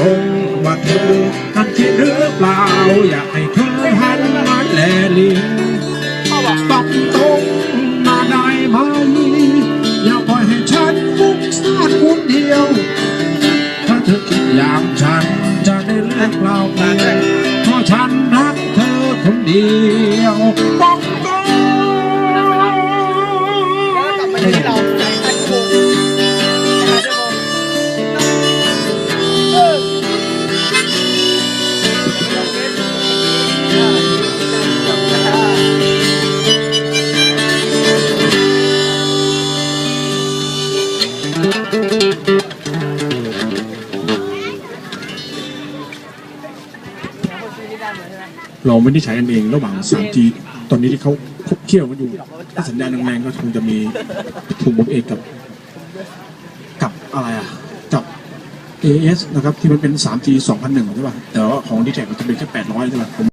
ตรงว่าเธอนั้นคิดหรือเปล่า อยากให้เธอหันมาแลเลียงตอบตรงมาได้ไหมอย่าปล่อยให้ฉันฟุ้งซ่านคนเดียว ถ้าเธอคิดอย่างฉันจะได้เลือกเราเพียงเพราะฉันรักเธอคนเดียวต้อง เราไม่ได้ใช้กันเองระหว่าง 3G ตอนนี้ที่เขาคบเคี่ยวกันอยู่ถ้าสัญญาณแรงๆก็คงจะมีถุงมุกเอกกับ กับอะไรอะ กับ AS นะครับ ที่มันเป็น 3G 2001 ใช่ป่ะ แต่ว่าของ d t แทมันจะเป็นแค่ 800 ใช่ป่ะผม